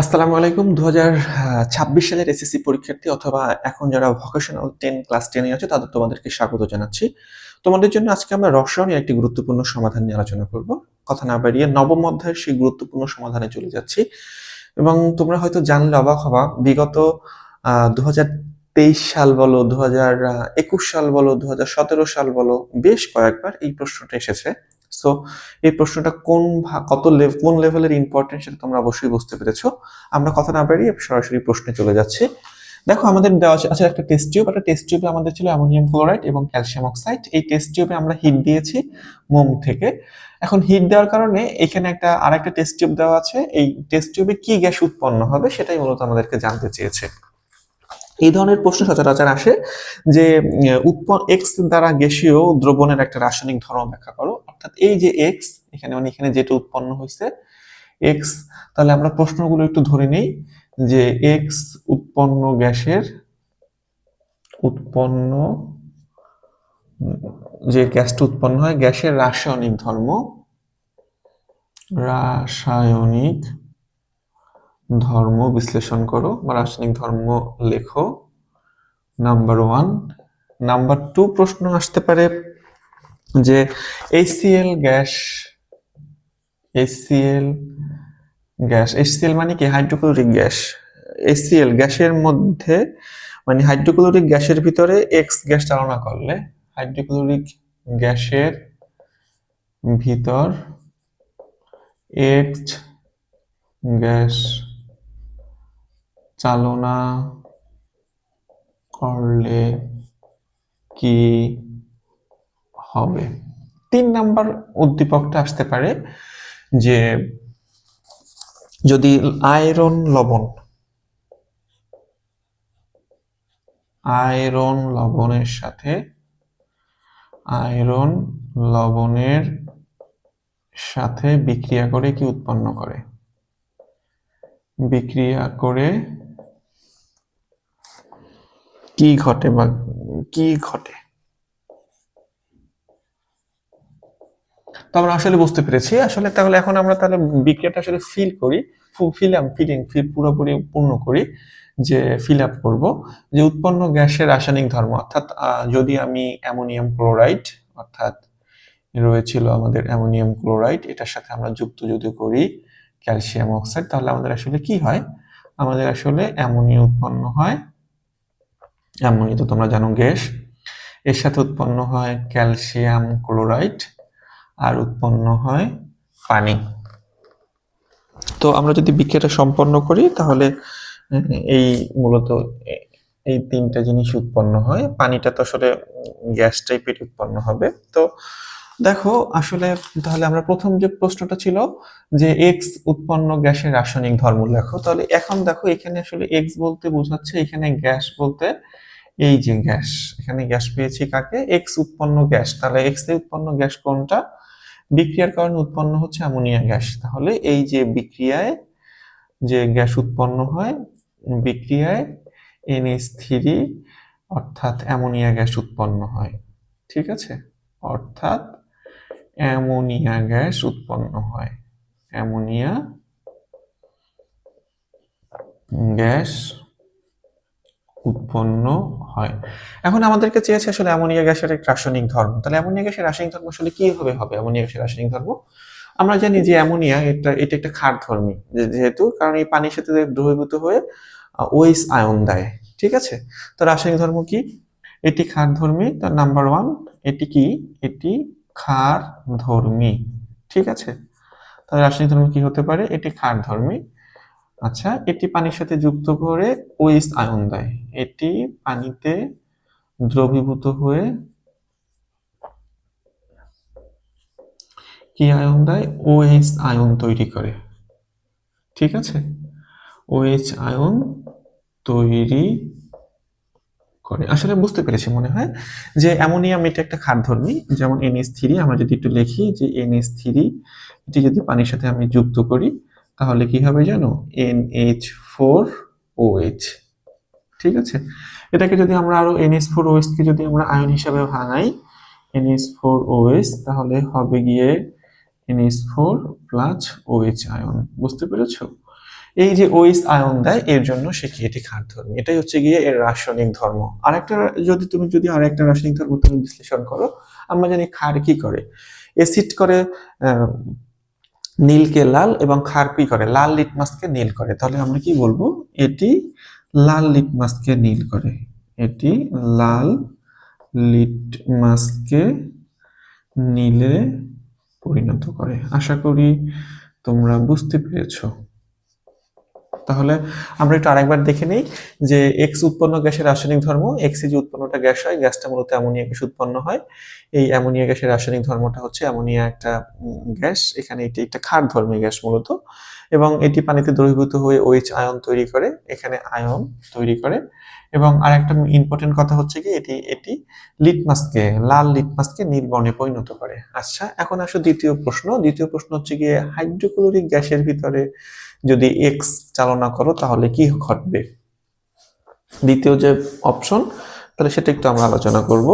আসসালামু আলাইকুম। দু ছাব্বিশ সালের এসএসসি পরীক্ষার্থী অথবা এখন যারা ভোকেশনাল টেন ক্লাস টেনে আছে, তাদের তোমাদেরকে স্বাগত জানাচ্ছি। তোমাদের জন্য আজকে আমরা রসায়নের একটি গুরুত্বপূর্ণ সমাধান নিয়ে আলোচনা করব। কথা না বাড়িয়ে নবম অধ্যায়ের সেই গুরুত্বপূর্ণ সমাধানে চলে যাচ্ছি। এবং তোমরা হয়তো জানলে অবাক হবা, বিগত দু তেইশ সাল বলো দু একুশ সাল বলো দু হাজার সতেরো সাল বলো, বেশ কয়েকবার এই প্রশ্নটা এসেছে। সো এই প্রশ্নটা কোন কত কোন লেভেলের ইম্পর্টেন্ট সেটা তোমরা অবশ্যই বুঝতে পেরেছ। আমরা কথা না বাড়িয়ে সরাসরি প্রশ্নে চলে যাচ্ছি। দেখো, আমাদের দেওয়া আছে আচ্ছা একটা টেস্ট টিউব একটা টেস্ট টিউবে আমাদের ছিল অ্যামোনিয়াম ক্লোরাইড এবং ক্যালসিয়াম অক্সাইড। এই টেস্ট টিউবে আমরা হিট দিয়েছি মোম থেকে। এখন হিট দেওয়ার কারণে এখানে একটা, আরেকটা টেস্ট টিউব দেওয়া আছে। এই টেস্ট টিউবে কি গ্যাস উৎপন্ন হবে সেটাই মূলত আমাদেরকে জানতে চেয়েছে। এই ধরনের প্রশ্ন সচরাচর আসে যে উৎপন্ন এক্স দ্বারা গ্যাসীয় দ্রবণের একটা রাসায়নিক ধর্ম ব্যাখ্যা করো। অর্থাৎ এই যে এক্স এখানে মানে এখানে যেটা উৎপন্ন হয়েছে এক্স তাহলে আমরা প্রশ্নগুলো একটু ধরে নেই, যে এক্স উৎপন্ন গ্যাসের, উৎপন্ন, যে গ্যাসটা উৎপন্ন হয়, গ্যাসের রাসায়নিক ধর্ম রাসায়নিক ধর্ম বিশ্লেষণ করো, বা রাসায়নিক ধর্ম লেখো। নাম্বার ওয়ান নাম্বার টু প্রশ্ন আসতে পারে যে HCL gas HCL gas HCL মানে কি? Hydrochloric gas. এইচসিএল গ্যাসের মধ্যে মানে হাইড্রোক্লোরিক গ্যাসের ভিতরে এক্স গ্যাস চালনা করলে হাইড্রোক্লোরিক গ্যাসের ভিতর এক্স গ্যাস চালনা করলে কি হবে। তিন নাম্বার উদ্দীপকটা আসতে পারে যে যদি আয়রন লবণ, আয়রন লবণের সাথে, আয়রন লবণের সাথে বিক্রিয়া করে কি উৎপন্ন করে? বিক্রিয়া করে কি ঘটে বা কি ঘটে? তো আমরা আসলে বুঝতে পেরেছি। আসলে তাহলে এখন আমরা তাহলে বিক্রিয়াটা আসলে ফিল করি ফিল আপ ফিলিং ফিল পুরোপুরি পূর্ণ করি যে ফিল আপ করব। যে উৎপন্ন গ্যাসের রাসায়নিক ধর্ম, অর্থাৎ যদি আমি অ্যামোনিয়াম ক্লোরাইড, অর্থাৎ রয়েছিল আমাদের অ্যামোনিয়াম ক্লোরাইড, এটার সাথে আমরা যুক্ত যদি করি ক্যালসিয়াম অক্সাইড, তাহলে আমাদের আসলে কি হয়? আমাদের আসলে অ্যামোনিয়া উৎপন্ন হয়। অ্যামোনিয়া তো তোমরা জানো গ্যাস। এর সাথে উৎপন্ন হয় ক্যালসিয়াম ক্লোরাইড। আর উৎপন্ন হয় পানি। তো আমরা যদি বিক্রিয়াটা সম্পন্ন করি, তাহলে এই মূলত এই তিনটা জিনিস উৎপন্ন হয়। পানিটা তো আসলে গ্যাস টাইপের উৎপন্ন হবে। তো দেখো, আসলে তাহলে আমরা প্রথম যে প্রশ্নটা ছিল যে এক্স উৎপন্ন গ্যাসের রাসায়নিক ধর্ম লেখো, তাহলে এখন দেখো, এখানে আসলে এক্স বলতে বোঝাচ্ছে, এখানে গ্যাস বলতে এই যে গ্যাস। এখানে গ্যাস পেয়েছি কাকে? এক্স উৎপন্ন গ্যাস। তাহলে এক্স উৎপন্ন গ্যাস কোনটা? বিক্রিয়ার কারণে উৎপন্ন হচ্ছে অ্যামোনিয়া গ্যাস। তাহলে এই যে বিক্রিয়ায় যে গ্যাস উৎপন্ন হয়, বিক্রিয়ায় এনএস থ্রি অর্থাৎ অ্যামোনিয়া গ্যাস উৎপন্ন হয়। ঠিক আছে? অর্থাৎ অ্যামোনিয়া গ্যাস উৎপন্ন হয়। অ্যামোনিয়া গ্যাস উৎপন্ন হয়। এখন আমাদেরকে চেয়েছে আসলে অ্যামোনিয়া গ্যাসের এক রাসায়নিক ধর্ম। তাহলে অ্যামোনিয়া গ্যাসের রাসায়নিক ধর্ম আসলে কীভাবে হবে? অ্যামোনিয়া গ্যাসের রাসায়নিক ধর্ম? আমরা জানি যে অ্যামোনিয়া এটা এটা একটা ক্ষারধর্মী, যে- যেহেতু, কারণ এই পানির সাথে দ্রবীভূত হয়ে ওইস আয়ন দেয়। ঠিক আছে? তো রাসায়নিক ধর্ম কি? এটি ক্ষারধর্মী তার নাম্বার ওয়ান এটি কি? এটি ক্ষারধর্মী। ঠিক আছে? তাহলে রাসায়নিক ধর্ম কি হতে পারে? এটি ক্ষারধর্মী। আচ্ছা এটি পানির সাথে যুক্ত করে ওইস আয়ন দেয়। এটি পানিতে দ্রবীভূত হয়ে কি আয়ন দেয়? ওএইচ আয়ন তৈরি করে। ঠিক আছে? ওএইচ আয়ন তৈরি করে। আসলে বুঝতে পেরেছি মনে হয় যে অ্যামোনিয়াম এটা একটা ক্ষারধর্মী, যেমন এনএস থ্রি আমরা যদি একটু লিখি যে এনএস থ্রি এটি যদি পানির সাথে আমি যুক্ত করি তাহলে কি হবে জানো? N H four O H ঠিক আছে? এটাকে যদি আমরা আরও এনএস ফোর ওএইচ কে যদি আমরা আয়ন হিসাবে ভাঙাই এনএস ফোর ওএইচ তাহলে হবে গিয়ে NH four plus OH ion. বুঝতে পেরেছ? এই যে ওইস আয়ন দেয়, এর জন্য সে কি এটি ধর্মী এটাই হচ্ছে গিয়ে এর রাসায়নিক ধর্ম। আরেকটা যদি তুমি যদি আরেকটা রাসায়নিক ধর্ম তুমি বিশ্লেষণ করো, আমরা জানি ক্ষার কি করে? অ্যাসিড করে নীলকে লাল এবং খারপি করে, লাল লিটমাসকে নীল করে। তাহলে আমরা কি বলব? এটি লাল লিটমাসকে নীল করে। এটি লাল লিটমাসকে নীলে পরিণত করে। আশা করি তোমরা বুঝতে পেরেছ। তাহলে আমরা একটু আরেকবার দেখে নিই যে এক্স উৎপন্ন গ্যাসের রাসায়নিক ধর্ম এক্স যে উৎপন্নটা গ্যাস হয়, গ্যাসটা মূলত অ্যামোনিয়া গ্যাস উৎপন্ন হয়। এই অ্যামোনিয়া গ্যাসের রাসায়নিক ধর্মটা হচ্ছে অ্যামোনিয়া একটা গ্যাস। এখানে এটি একটা ক্ষার ধর্মী গ্যাস মূলত। এবং এটি পানিতে দ্রবীভূত হয়ে ওইচ আয়ন তৈরি করে। এখানে আয়ন তৈরি করে। এবং আরেকটা ইম্পর্টেন্ট কথা হচ্ছে কি, এটি এটি লিটমাসকে লাল লিটমাসকে নীল বর্ণে পরিণত করে। আচ্ছা এখন আসো দ্বিতীয় প্রশ্ন। দ্বিতীয় প্রশ্ন হচ্ছে গিয়ে হাইড্রোক্লোরিক গ্যাসের ভিতরে যদি এক্স চালনা করো, তাহলে কি ঘটবে? দ্বিতীয় যে অপশন তাহলে সেটা একটু আমরা আলোচনা করব।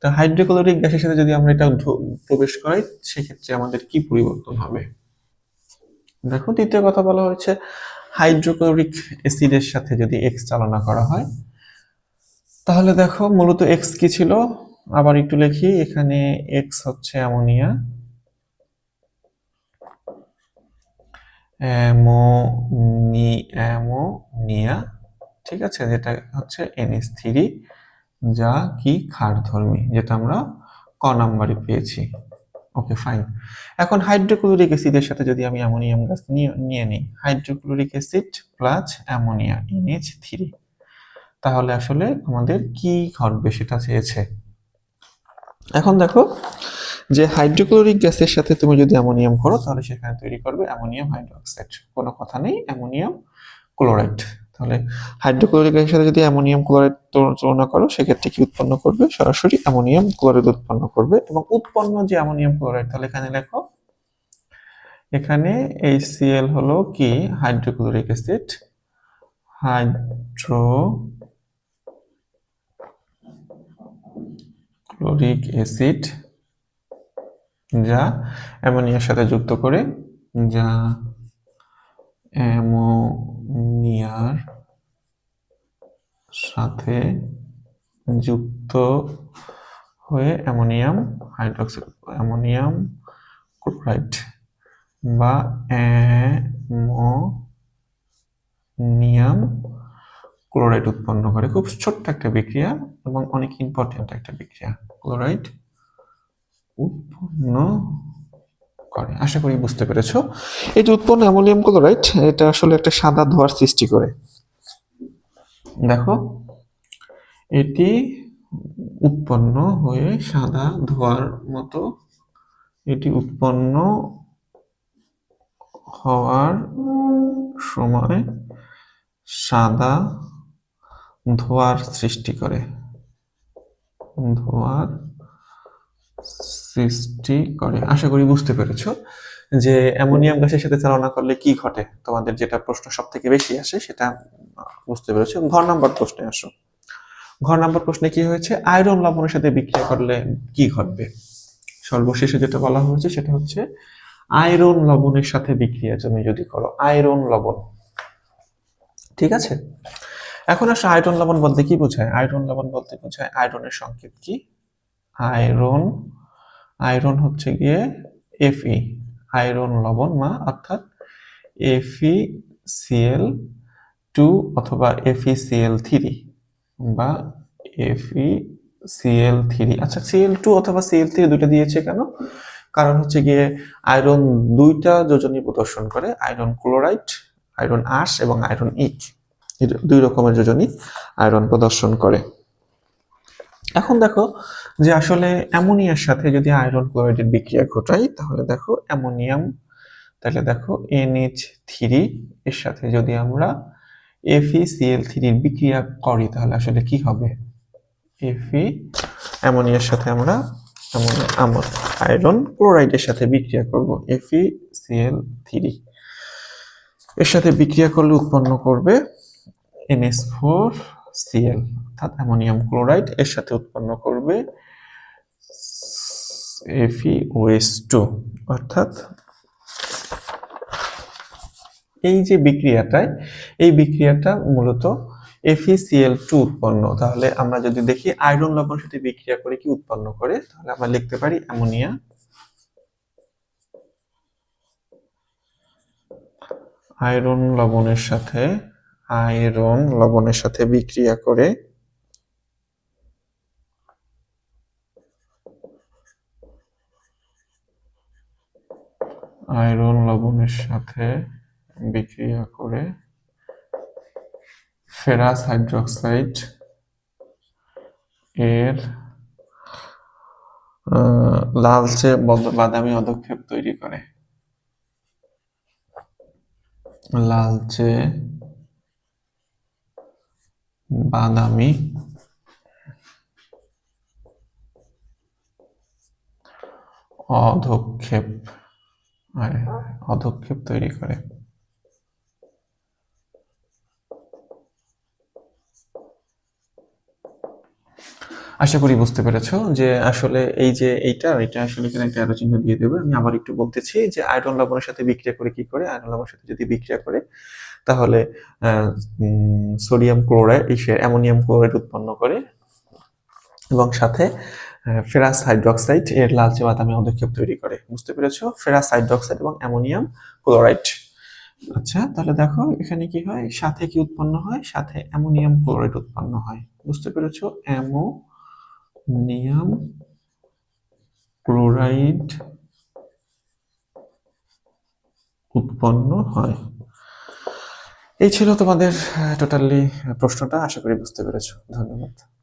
তো হাইড্রোক্লোরিক গ্যাসের সাথে যদি আমরা এটা প্রবেশ করাই, সেক্ষেত্রে আমাদের কি পরিবর্তন হবে? দেখো, দ্বিতীয় কথা বলা হয়েছে হাইড্রোক্লোরিক অ্যাসিডের সাথে যদি এক্স চালনা করা হয়, তাহলে দেখো মূলত এক্স কি ছিল? আবার একটু লিখি, এখানে এক্স হচ্ছে অ্যামোনিয়া অ্যামোনি অ্যামোনিয়া, ঠিক আছে? যেটা হচ্ছে এনএস থ্রি যা কি? ক্ষারধর্মী, যেটা আমরা ক নাম্বারে পেয়েছি। ওকে ফাইন এখন হাইড্রোক্লোরিক অ্যাসিডের সাথে যদি আমি অ্যামোনিয়াম গ্যাস নিয়ে নিই hydrochloric acid plus ammonia NH three তাহলে আসলে আমাদের কি ঘটবে সেটা চেয়েছে? এখন দেখো যে হাইড্রোক্লোরিক গ্যাসের সাথে তুমি যদি অ্যামোনিয়াম করো তাহলে সেখানে তৈরি করবে অ্যামোনিয়াম হাইড্রোক্সাইড কোনো কথা নেই অ্যামোনিয়াম ক্লোরাইড তাহলে হাইড্রোক্লোরিক গ্যাসের সাথে যদি অ্যামোনিয়াম ক্লোরাইড তুলনা করো, সেক্ষেত্রে কি উৎপন্ন করবে? সরাসরি অ্যামোনিয়াম ক্লোরাইড উৎপন্ন করবে এবং উৎপন্ন যে অ্যামোনিয়াম ক্লোরাইড, তাহলে এখানে লেখো, এখানে HCl হলো কি? Hydrochloric acid hydrochloric acid, যা অ্যামোনিয়ার সাথে যুক্ত করে, যা অ্যামোনিয়ার সাথে যুক্ত হয়ে অ্যামোনিয়াম হাইড্রোক্সাইড অ্যামোনিয়াম ক্লোরাইড বা অ্যামোনিয়াম ক্লোরাইড উৎপন্ন করে। খুব ছোট্ট একটা বিক্রিয়া এবং অনেক ইম্পর্টেন্ট একটা বিক্রিয়া। ক্লোরাইড উৎপন্ন করে আশা করি বুঝতে পেরেছ। এই যে উৎপন্ন অ্যামোনিয়াম ক্লোরাইড, এটা আসলে একটা সাদা ধোঁয়ার সৃষ্টি করে। দেখো, এটি উৎপন্ন হয়ে সাদা ধোঁয়ার মতো, এটি উৎপন্ন হওয়ার সময় সাদা ধোঁয়ার সৃষ্টি করে। ধোঁয়ার সৃষ্টি করে। আশা করি বুঝতে পেরেছ যে অ্যামোনিয়াম গ্যাসের সাথে চালনা করলে কি ঘটে? তোমাদের যেটা প্রশ্ন সব থেকে বেশি আসে সেটা বুঝতে পেরেছ। ঘর নাম্বার প্রশ্নে আসো। ঘর নাম্বার প্রশ্নে কি হয়েছে? আয়রন লবণের সাথে বিক্রিয়া করলে কি ঘটবে? সর্বশেষে যেটা বলা হয়েছে সেটা হচ্ছে আয়রন লবণের সাথে বিক্রিয়া তুমি যদি করো, আয়রন লবণ। ঠিক আছে? এখন আসলে আয়রন লবণ বলতে কি বোঝায়? আয়রন লবণ বলতে বোঝায় আয়রনের সংকেত কি? আয়রন আয়রন হচ্ছে গিয়ে এফই আয়রন লবণ মা, অর্থাৎ এফি সিএল টু অথবা এফি সিএল থ্রি বা এফি সিএল থ্রি আচ্ছা সিএল টু অথবা সিএল থ্রি দুটো দিয়েছে কেন? কারণ হচ্ছে গিয়ে আয়রন দুইটা যোজনী প্রদর্শন করে, আয়রন ক্লোরাইড, আয়রন আশ এবং আয়রন ইক দুই রকমের যোজনী আয়রন প্রদর্শন করে। এখন দেখো যে আসলে অ্যামোনিয়ার সাথে যদি আয়রন ক্লোরাইডের বিক্রিয়া ঘটাই, তাহলে দেখো অ্যামোনিয়াম, তাহলে দেখো এনএইচ থ্রি এর সাথে যদি আমরা এফিসিএল থ্রির বিক্রিয়া করি, তাহলে আসলে কি হবে? এফি অ্যামোনিয়ার সাথে আমরা আমার আয়রন ক্লোরাইডের সাথে বিক্রিয়া করব এফিসিএল থ্রি এর সাথে বিক্রিয়া করলে উৎপন্ন করবে এনএস ফোর সিএল অর্থাৎ অ্যামোনিয়াম ক্লোরাইড এর সাথে উৎপন্ন করবে এফিওএস টু অর্থাৎ এই যে বিক্রিয়াটায়, এই বিক্রিয়াটা মূলত এফিসিএল টু উৎপন্ন। তাহলে আমরা যদি দেখি আয়রন লবণের সাথে বিক্রিয়া করে কি উৎপন্ন করে, তাহলে আমরা লিখতে পারি অ্যামোনিয়া আয়রন লবণের সাথে, আয়রন লবণের সাথে বিক্রিয়া করে আয়রন লবণের সাথে বিক্রিয়া করে ফেরাস হাইড্রক্সাইড এর লালচে বাদামি অধক্ষেপ তৈরি করে। লালচে বাদামি অধক্ষেপ আরে, অধক্ষেপ তৈরি করে। আশা করি বুঝতে পেরেছ যে আসলে এই যে এইটা এটা আসলে এখানে একটা অ্যারো চিহ্ন দিয়ে দেবে। আমি আবার একটু বলতেছি যে আয়রন লবণের সাথে বিক্রিয়া করে কি করে? আয়রন লবণের সাথে যদি বিক্রিয়া করে তাহলে সোডিয়াম ক্লোরাইড অ্যামোনিয়াম ক্লোরাইড উৎপন্ন করে। এবং সাথে ফেরাস হাইড্রোক্সাইড এর লালচে বাদামি অধক্ষেপ তৈরি করে, বুঝতে পেরেছ? ফেরাস হাইড্রোক্সাইড এবং অ্যামোনিয়াম ক্লোরাইড। আচ্ছা তাহলে দেখো, এখানে কি হয়? সাথে কি উৎপন্ন হয়? সাথে অ্যামোনিয়াম ক্লোরাইড উৎপন্ন হয়। বুঝতে পেরেছ? অ্যামোনিয়াম ক্লোরাইড উৎপন্ন হয়। এই ছিল তোমাদের টোটালি প্রশ্নটা। আশা করি বুঝতে পেরেছ। ধন্যবাদ।